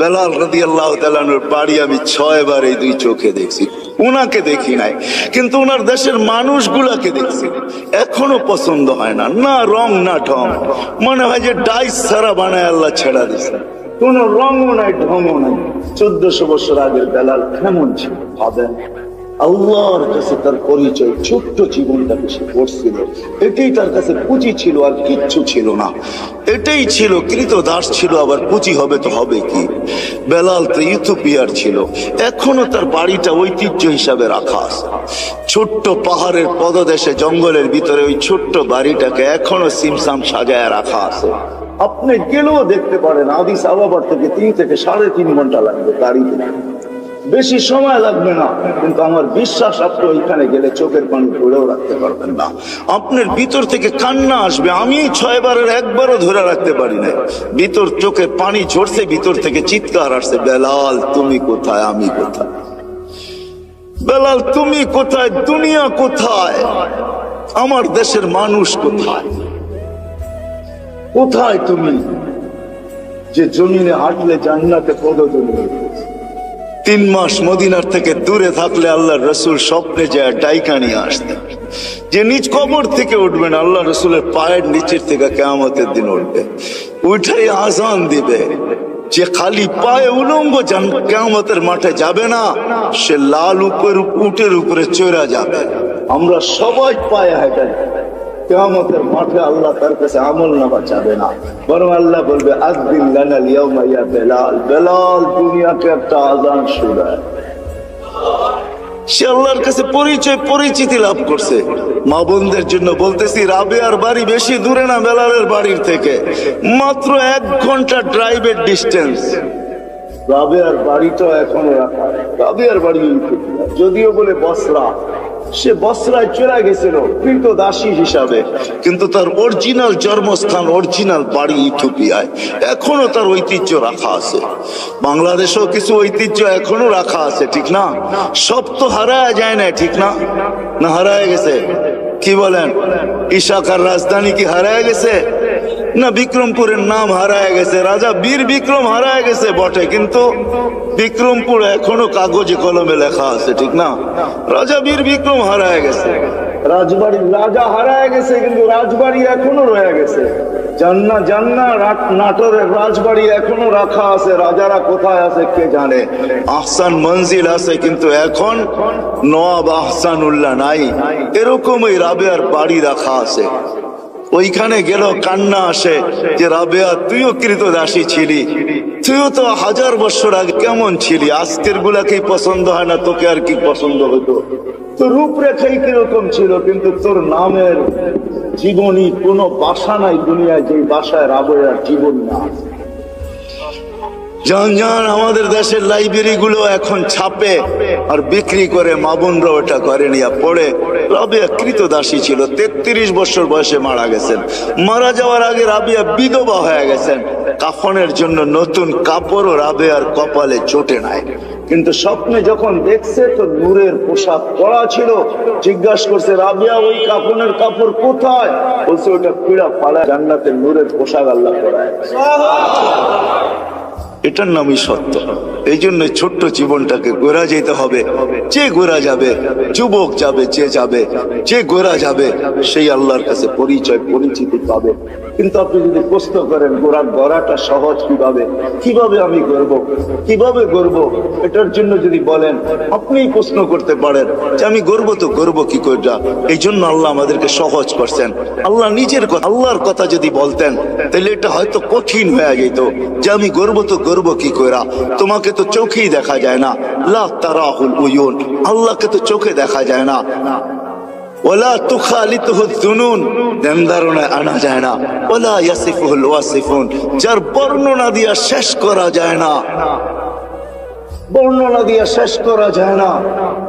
বেলাল রদি আল্লাহ তালানোর বাড়ি আমি ছয় বার এই দুই চোখে দেখছি। উনাকে দেখি নাই, কিন্তু ওনার দেশের মানুষগুলাকে দেখছি। এখনও পছন্দ হয় না না রং, না ঢং। মনে হয় যে ডাইস সারা বানায় আল্লাহ ছেড়া দিছে। কোন রঙও নাই, ঢংও নাই। চোদ্দশো বছর আগের বেলাল কেমন ছিল, ভাবেন। আল্লাহর কাছে তার পরিচয়, ছোট্ট জীবনটাকে সে করছিল। এটাই তার কাছে পুঁজি ছিল আর কিচ্ছু ছিল না। এটাই ছিল কৃত দাস ছিল, আবার পুঁজি হবে তো হবে কি? বেলাল তো ইথোপিয়ার ছিল। এখনও তার বাড়িটা ঐতিহ্য হিসাবে রাখা আছে। ছোট্ট পাহাড়ের পদদেশে, জঙ্গলের ভিতরে ওই ছোট্ট বাড়িটাকে এখনও সিমসাম সাজায় রাখা আছে। আপনি গেলেও দেখতে পারেন, আদিস আবাবার থেকে তিন থেকে সাড়ে তিন ঘণ্টা লাগবে গাড়িতে। বেশি সময় লাগবে না। কিন্তু আমার বিশ্বাস, আপনি ওইখানে গেলে চোখের পানি ধরেও রাখতে পারবেন না। আপনার ভিতর থেকে কান্না আসবে। আমি ছয় বারের একবারও ধরে রাখতে পারি না ভিতর চোখে পানি ঝরছে, ভিতর থেকে চিৎকার আসছে, বেলাল, তুমি কোথায়? আমি কোথায়? বেলাল, তুমি কোথায়? দুনিয়া কোথায়? আমার দেশের মানুষ কোথায়? কোথায় তুমি? যে জমিনে হাঁটলে জান্নাতে পদজমি তিন মাস মদিনার থেকে দূরে থাকলে আল্লাহ রসুল স্বপ্নে যায়, ডাইকা নিয়ে যে নিজ কবর থেকে উঠবেন আল্লাহ রসুলের পায়ের নিচের থেকে কেয়ামতের দিন উঠবে। উঠাই আজান দিবে। যে খালি পায়ে উলঙ্গ কেয়ামতের মাঠে যাবে না, সে লাল উপর, উটের উপরে চড়া যাবে। আমরা সবাই পায়ে হেঁটে কেয়ামতের মাঠে আল্লাহ তার কাছে আমল নামা চাবে না। বরং আল্লাহ বলবে আজদিন লানাল ইয়াউমা ইয়া বেলাল। বেলাল দুনিয়াকে একটা আজান শোনায় সে আল্লাহর কাছে পরিচয়, পরিচিতি লাভ করছে। মা বোনদের জন্য বলতেছি, রাবেয়ার বাড়ি বেশি দূরে না বেলালের বাড়ির থেকে। মাত্র এক ঘণ্টা ড্রাইভের ডিস্টেন্স রাবেয়ার বাড়িটা এখনও রাখা রাবেয়ার বাড়ি। যদিও বলে বসরা। সে বসরায় চলে গেছিল কিন্তু দাসী হিসাবে। কিন্তু তার অরিজিনাল জন্মস্থান অরিজিনাল বাড়ি ইথোপিয়ায় এখনও তার ঐতিহ্য রাখা আছে। বাংলাদেশেও কিছু ঐতিহ্য এখনও রাখা আছে, ঠিক না? সব তো হারায় যায় না ঠিক না? না হারায় গেছে? কি বলেন? ইশাকার রাজধানী কি হারায় গেছে? না বিক্রমপুরের নাম হারায় গেছে। রাজা বীর বিক্রম হারায় গেছে বটে কিন্তু বিক্রমপুর এখনও কাগজে কলমে লেখা আছে ঠিক না? রাজা বীর বিক্রম হারায় গেছে। রাজবাড়ি রাজা হারায় গেছে কিন্তু রাজবাড়ি এখনও রয়ে গেছে। জান্না জান্না নাটোরের রাজবাড়ি এখনও রাখা আছে। রাজারা কোথায় আছে কে জানে? আহসান মঞ্জিল আছে কিন্তু এখন নবাব আহসান উল্লাহ নাই। এরকম ওই রাবেয়ার বাড়ি রাখা আছে। ওইখানে গেল, কান্না আসে যে, রাবেয়া, তুইও কৃত দাসী ছিলি। তুইও তো হাজার বছর আগে কেমন ছিলি? আজকের গুলাকেই পছন্দ হয় না? তোকে আর কি পছন্দ হতো তো রূপরেখাই কীরকম ছিল, কিন্তু তোর নামের জীবনী কোনো বাসা নাই দুনিয়ায় যে বাসায় রাবেয়ার জীবন না জান জান, আমাদের দেশের লাইব্রেরি গুলো এখন ছাপে আর বিক্রি করে মাবুনরা ওটা করে নিয়ে পড়ে। রাবিয়া কৃতদাসী ছিল, তেত্রিশ বছর বয়সে মারা গেছেন। মারা যাওয়ার আগে রাবিয়া বিধবা হয়ে গেছেন। কাফনের জন্য নতুন কাপড়ও রাবেয়ার কপালে চটে নাই। কিন্তু স্বপ্নে যখন দেখছে, তো নূরের পোশাক পরা ছিল। জিজ্ঞাসা করছে, রাবিয়া, ওই কাফনের কাপড় কোথায়? বলছে, ওটা পীড়া পালা জান্নাতের নূরের পোশাক আল্লাহ পরায়। এটার নামই সত্য। এই জন্য ছোট্ট জীবনটাকে গোড়া যেতে হবে। যে গোড়া যাবে, যুবক যাবে, যে যাবে, যে গোড়া যাবে, সেই আল্লাহর কাছে পরিচয়, পরিচিতি পাবে। কিন্তু আপনি যদি প্রশ্ন করেন গোড়া গড়াটা সহজ কীভাবে? কীভাবে আমি গর্ব কীভাবে গর্ব এটার জন্য যদি বলেন, আপনিই প্রশ্ন করতে পারেন যে, আমি গর্ব তো গর্ব কি করে? এই জন্য আল্লাহ আমাদেরকে সহজ করছেন। আল্লাহ নিজের কথা, আল্লাহর কথা যদি বলতেন, তাহলে এটা হয়তো কঠিন হয়ে যেত যে, আমি গর্ব তো গর্ব কি করা? তোমাকে তো চোখেই দেখা যায় না। লা তারাহুল উয়ুন। আল্লাহকে তো চোখে দেখা যায় না। ওলা তুখালিতুহু যুনুন। ধ্যান ধারণায় আনা যায় না। ওলা ইয়াসিফুহুল ওয়াসিফুন। যার বর্ণনা দিয়া শেষ করা যায় না। বর্ণনা দিয়ে শেষ করা যায় না।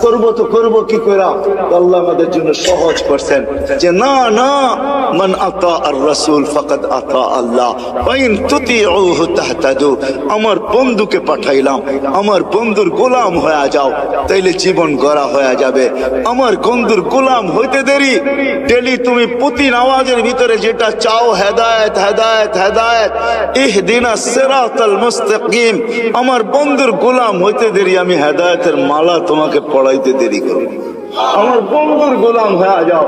করব তো করব কি করে আল্লাহ আমাদের জন্য সহজ করছেন যে, না না, মান আতা আর রসুল ফকত আতা আল্লাহ। ওয়াইন তুতিউহু তাহতাদু। আমার বন্ধুকে পাঠাইলাম। আমার বন্ধুর গোলাম হয়ে যাও। তাইলে জীবন গড়া হয়ে যাবে। আমার বন্ধুর গোলাম হইতে দেরি। ডেলি তুমি প্রতি নামাজের ভিতরে যেটা চাও, হেদায়েত হেদায়েত হেদায়েত। ইহদিনা সিরাতাল মুস্তাকিম। আমার বন্ধুর গোলাম হইতে দেরি, আমি হেদায়তের মালা তোমাকে পড়াইতে দেরি করি আমার বন্ধুর গোলাম হয়ে যাও।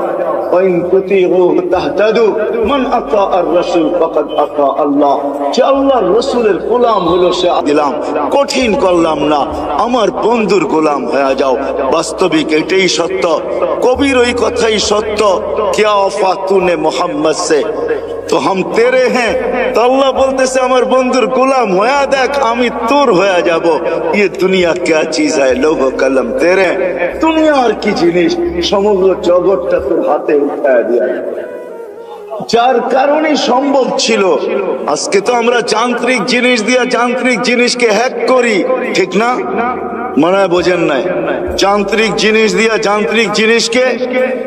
কঠিন করলাম না, আমার বন্ধুর গোলাম হয়ে যাও। বাস্তবিক এটাই সত্য, কবির ওই কথাই সত্য কে মোহাম্মদ সে। তো হাম তেরে হ্যাঁ। তো আল্লাহ বলতেছে, আমার বন্ধুর গোলাম হয়ে দেখ, আমি তোর হয়ে যাব। ইয়ে দুনিয়া কে চিজ হয় লৌহ কলম তেরে। দুনিয়া আর কি জিনিস? সমগ্র জগৎটা তোর হাতে উঠায় দিয়া যার কারণে সম্ভব ছিল, আজকে তো আমরা যান্ত্রিক জিনিস দিয়ে যান্ত্রিক জিনিসকে হ্যাক করি। ঠিক না? মনে হয় বোঝেন নাই। যান্ত্রিক জিনিস দিয়া যান্ত্রিক জিনিসকে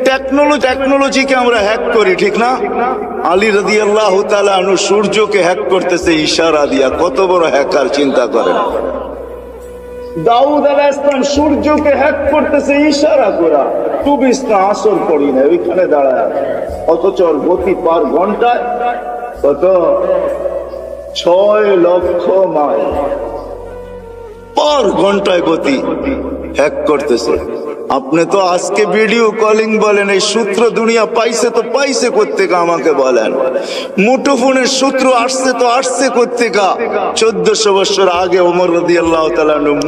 টেকনোলজি টেকনোলজিকে আমরা হ্যাক করি, ঠিক না? আলী রাদি আল্লাহ আনু সূর্যকে হ্যাক করতেছে, ইশারা দিয়া। কত বড় হ্যাকার চিন্তা করেন। দাউদ আলাহ ইসলাম সূর্যকে হ্যাক করতেছে, ইশারা করা। চব্বিশ না আসর পড়ি না ওইখানে দাঁড়ায়। অথচ গতি পার ঘন্টায় কত? ছয় লক্ষ মাইল। ঘন্টায় গতি। হ্যাক করতেছে। আপনি তো আজকে ভিডিও কলিং বলেন, এই সূত্র দুনিয়া পাইছে তো পাইছে কোথেকে আমাকে বলেন? মুঠোফোনের সূত্র আসছে তো আসছে কোথেকে চোদ্দশো বছর আগে ওমর রদি আল্লাহ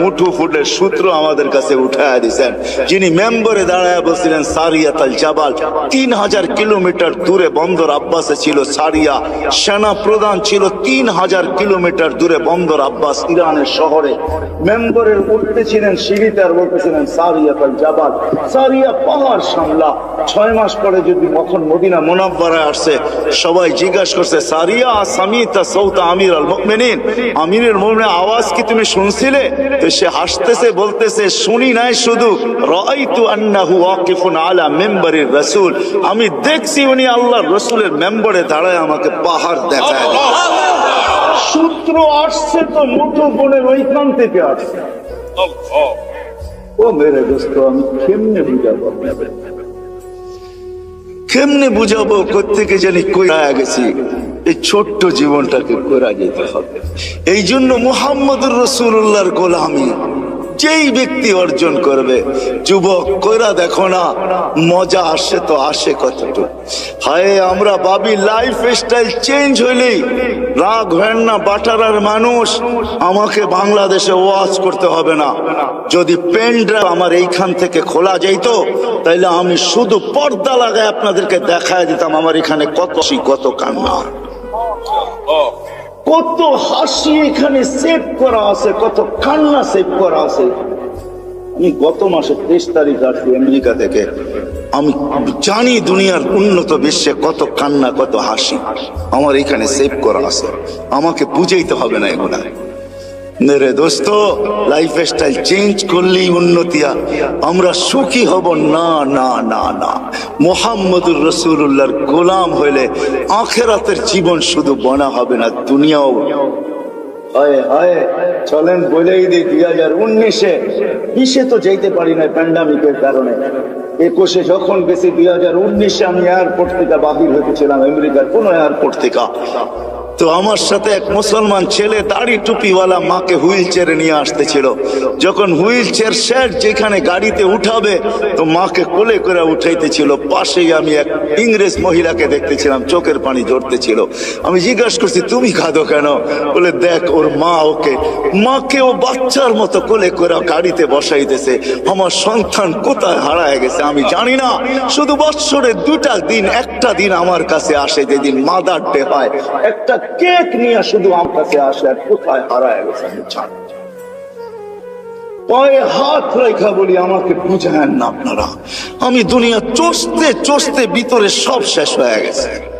মুঠোফোনের সূত্র আমাদের কাছে উঠায় দিছেন। যিনি মেম্বরে দাঁড়ায় বলছিলেন সারিয়া তাল জাবাল, তিন হাজার কিলোমিটার দূরে বন্দর আব্বাসে ছিল সারিয়া, সেনা প্রধান ছিল তিন হাজার কিলোমিটার দূরে বন্দর আব্বাস, ইরানের শহরে। মেম্বরের উঠতে ছিলেন সিঁড়িতে আর বলতেছিলেন, সারিয়া তাল জাবাল। সারিয়া পাহাড় সামলা। ছয় মাস পরে যদি কখন মদিনা মোনাব্বারায় আসছে, সবাই জিজ্ঞাসা করছে, সারিয়া সামিতা সৌতা আমির আল মুমিনিন? আমিরের মুমিনের আওয়াজ কি তুমি শুনছিলে? তো সে হাসতেছে, বলতেছে, শুনি নাই শুধু। রাআইতু আন্নাহু ওয়াকিফুন আলা মিম্বারির রাসূল। আমি দেখছি উনি আল্লাহর রাসূলের মেম্বারে দাঁড়ায় আমাকে পাহাড় দেখায়। সূত্র আসছে তো মুঠো মুঠোফোনের ওইখান থেকে আসছে। ও মেরে দোস্ত, আমি কেমনে বুঝাবো? কেমনে বুঝাবো কোথেকে জানি কইরা গেছি? এই ছোট্ট জীবনটাকে করা যেতে হবে। এই জন্য মুহাম্মদুর রসুল্লাহর গোলামি। যেই ব্যক্তি অর্জন করবে, যুবক, কইরা দেখো না, মজা আসে তো আসে কতটুকু। হায়, আমরা ভাবি লাইফ স্টাইল চেঞ্জ হইলেই রাগ হয় না বাটারার মানুষ আমাকে বাংলাদেশে ওয়াজ করতে হবে না। যদি পেন ড্রাইভ আমার এইখান থেকে খোলা যাইত, তাইলে আমি শুধু পর্দা লাগায় আপনাদেরকে দেখায় দিতাম, আমার এখানে কত কত কান্না। কত হাসি এখানে সেভ করা আছে, কত কান্না সেভ করা আছে। আমি গত মাসে তেইশ তারিখ আসছি আমেরিকা থেকে। আমি জানি দুনিয়ার উন্নত বিশ্বে কত কান্না, কত হাসি। আমার এখানে সেভ করা আছে। আমাকে বুঝাইতে হবে না এগুলা। রে দোস্ত লাইফ স্টাইল চেঞ্জ করলেই উন্নতিয়া আমরা সুখী হব। না না না না। মোহাম্মদুর রসুল্লাহর গোলাম হইলে আখেরাতের জীবন শুধু বনা হবে না, দুনিয়াও। হায় চলেন বলেই দিই, দুই হাজার উনিশে। বিশে তো যেতে পারি না প্যান্ডামিকের কারণে। একুশে যখন গেছি, দুই হাজার উনিশে আমি এয়ারপোর্ট থেকে বাহির হতেছিলাম আমেরিকার কোন এয়ারপোর্ট থেকে। তো আমার সাথে এক মুসলমান ছেলে দাড়ি টুপিওয়ালা মাকে হুইল চেয়ারে নিয়ে আসতেছিল। যখন হুইল চেয়ার শেষ, যেখানে গাড়িতে উঠাবে, তো মাকে কোলে করে উঠাইতেছিল। পাশেই আমি এক ইংরেজ মহিলাকে দেখতেছিলাম, চোখের পানি ঝরতেছিল। আমি জিজ্ঞাসা করছি, তুমি খাদো কেন? বলে, দেখ, ওর মা ওকে, মাকে ও বাচ্চার মতো কোলে করে গাড়িতে বসাইতেছে। আমার সন্তান কোথায় হারায় গেছে আমি জানি না। শুধু বৎসরে দুটা দিন, একটা দিন আমার কাছে আসে, যেদিন মাদার ডে হয় একটা কেক নিয়ে শুধু আমার কাছে আসে কোথায় হারায় গেছে আমি পায়ে হাত রেখা বলি আমাকে বুঝায়েন না আপনারা। আমি দুনিয়া চষতে চষতে ভিতরে সব শেষ হয়ে গেছে।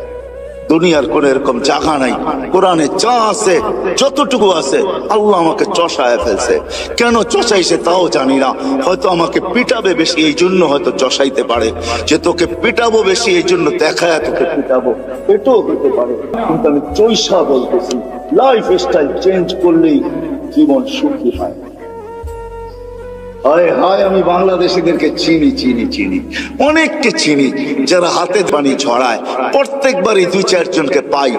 দুনিয়ার কোন এরকম জায়গা নাই। কোরআনে যা আছে, যতটুকু আছে, আল্লাহ আমাকে চষায় ফেলছে। কেন চষাইছে তাও জানি না। হয়তো আমাকে পিটাবে বেশি, এই জন্য হয়তো চষাইতে পারে। যে তোকে পিটাবো বেশি, এই জন্য দেখায় তোকে পিটাবো। এটাও হতে পারে। কিন্তু আমি চৈসা বলতেছি লাইফ স্টাইল চেঞ্জ করলেই জীবন সুখী হয়। হায় হায়, আমি বাংলাদেশিদেরকে চিনি চিনি চিনি। অনেককে চিনি, যারা হাতে পানি ছড়ায়। প্রত্যেকবারই দুই, চারজনকে পাই।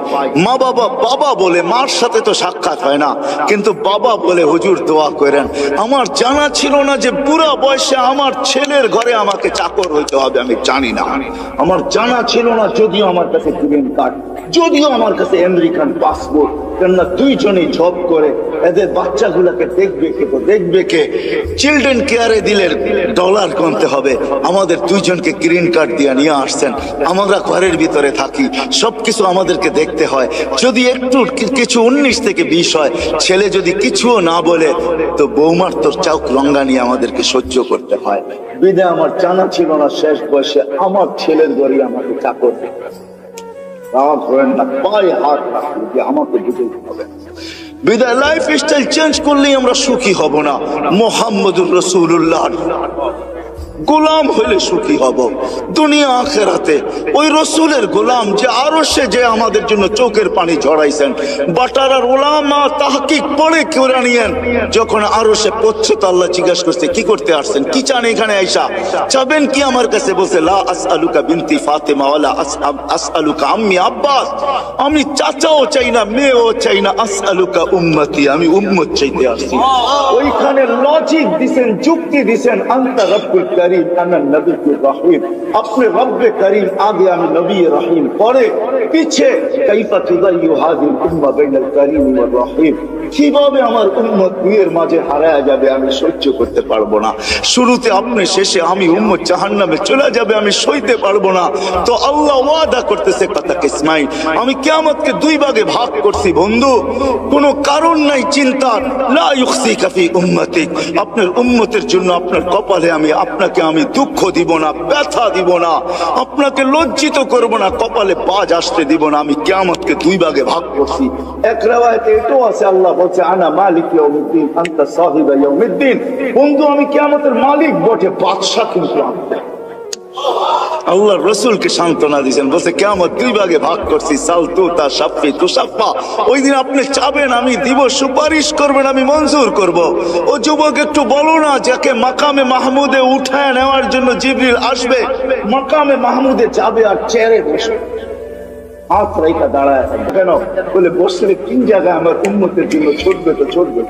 মা বাবা বাবা বলে মার সাথে তো সাক্ষাৎ হয় না। কিন্তু বাবা বলে হুজুর দোয়া করেন। আমার জানা ছিল না যে বুড়া বয়সে আমার ছেলের ঘরে আমাকে চাকর হইতে হবে, আমি জানি না। আমার জানা ছিল না, যদিও আমার কাছে গ্রিন কার্ড যদিও আমার কাছে আমেরিকান পাসপোর্ট কেননা দুইজনেই জব করে। এদের বাচ্চাগুলোকে দেখবে কে তো দেখবে কে? চিলড্রেন কেয়ারে দিলে ডলার গুনতে হবে। আমাদের দুইজনকে গ্রিন কার্ড দিয়ে নিয়ে আসছেন। আমরা ঘরের ভিতরে থাকি। সবকিছু আমাদেরকে দেখতে হয়। যদি একটু কিছু উনিশ থেকে বিশ হয়, ছেলে যদি কিছুও না বলে, তো বৌমার তোর চাউক রঙ্গা নিয়ে আমাদেরকে সহ্য করতে হয়। বিদে আমার জানা ছিল না শেষ বয়সে আমার ছেলের ঘরে আমাকে চাকর রাগ হাত রাখুন যে আমাকে বুঝে হবে। বিদায় লাইফ স্টাইল চেঞ্জ করলেই আমরা সুখী হব না। মোহাম্মদুর রসুল্লাহ গোলাম হইলে সুখী হব। দুনিয়া আখেরাতে ওই রসুলের গোলাম যে আরও সে যে আমাদের জন্য চোখের পানি ঝরাইছেন বাটারার ওলামা তাহকিক পড়ে কোরআনিয়েন যখন আরও সে পড়ছে তো আল্লাহ জিজ্ঞাসা করছে, কি করতে আসছেন? কি চান এখানে আইসা? চাবেন কি আমার কাছে? বলছে, লা আসআলুকা বিনতি ফাতেমা ওয়ালা আস- আলুকা আম্মি আব্বাস। আমি চাচাও চাই না, মেয়েও চাই না, আসআলুকা উম্মতি। আমি উম্মত চাইতে আসছি। ওইখানে লজিক দিছেন, যুক্তি দিছেন, আন্তা রব্বুল করিম আনা নবীকুর রহিম আপনি রব্বে করিম আগে আমি নবী রহিম পরে পিছে কাইফা তুদাইয়ু হাদিল উম্মা বাইনাল করিম ওয়ার রহিম কীভাবে আমার উম্মত দুইয়ের মাঝে হারায়া যাবে আমি সহ্য করতে পারব না? শুরুতে আপনি, শেষে আমি উম্মত জাহান্নামে চলে যাবে আমি সইতে পারব না। তো আল্লাহ ওয়াদা করতেছে কথা ইসমাইল? আমি কিয়ামতকে দুই ভাগে ভাগ করছি বন্ধু। কোনো কারণ নাই চিন্তার লা ইউখসিকা ফি উম্মতিক। আপনার উম্মতের জন্য আপনার কপালে আমি, আপনাকে আমি দুঃখ দিব না, ব্যথা দিব না। আপনাকে লজ্জিত করব না, কপালে বাজ আসতে দিব না। আমি কিয়ামতকে দুই ভাগে ভাগ করছি। এক রেওয়ায়তে এটাও আছে, আল্লাহ বলছে, আনা মালিক বন্ধু, আমি মালিক বটে কিন্তু আল্লাহ রসুলকে সান্ত্বনা বলছে দুই ভাগে ভাগ করছি সাল তু তা সাপ্পি তু ওই দিন আপনি চাবেন, আমি দিব, সুপারিশ করবেন, আমি মঞ্জুর করব। ও যুবক, একটু বলো না, যাকে মাকামে মাহমুদে উঠায় নেওয়ার জন্য জিবরিল আসবে। মাকামে মাহমুদে যাবে আর চেয়ারে বসবে। হাত রেখা দাঁড়ায়। কেন? বলে, বসলে তিন জায়গায় আমার উন্মতের জন্য ছুটবে তো ছুটবে।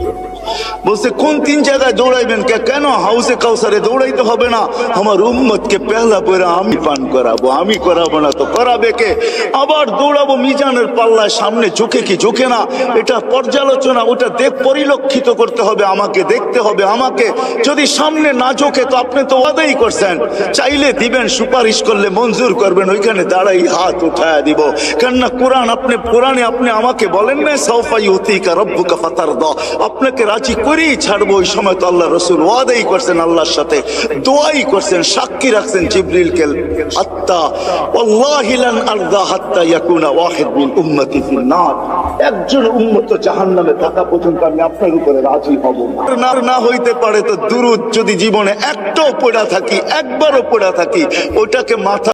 বলছে, কোন তিন জায়গায় দৌড়াইবেন কে- কেন? হাউসে কাউসারে দৌড়াইতে হবে না। আমার উম্মতকে পেহলা পরে আমি পান করাবো, আমি করাবো না তো করাবে কে? আবার দৌড়াবো মিজানের পাল্লায়, সামনে ঝুঁকে কি ঝুঁকে না? এটা পর্যালোচনা, ওটা দেখ, পরিলক্ষিত করতে হবে, আমাকে দেখতে হবে, আমাকে। যদি সামনে না ঝোঁকে, তো আপনি তো ওয়াদাই করছেন। চাইলে দিবেন, সুপারিশ করলে মঞ্জুর করবেন, ওইখানে দাঁড়াই হাত উঠায় দিব। কেননা কোরআন আপনি, কোরআনে আপনি আমাকে বলেন না সৌফাই উতিকা রব্বুকা ফাতার দ আপনাকে রাজি করেই ছাড়বো ওই সময় তো আল্লাহ রসুল ওয়াদাই করছেন আল্লাহর সাথে, দোয়াই করছেন, সাক্ষী রাখছেন জিবরিলকে। হাত্তা ওয়াল্লাহি লান আরদা হাত্তা ইয়াকুনা ওয়াহিদ উম্মতি ফিন নার একজন উম্মত জাহান্নামে থাকা পর্যন্ত আমি আপনার উপরে রাজি হব না না হইতে পারে তো দুরুদ যদি জীবনে একটাও পড়া থাকি, একবারও পড়া থাকি, ওটাকে মাথা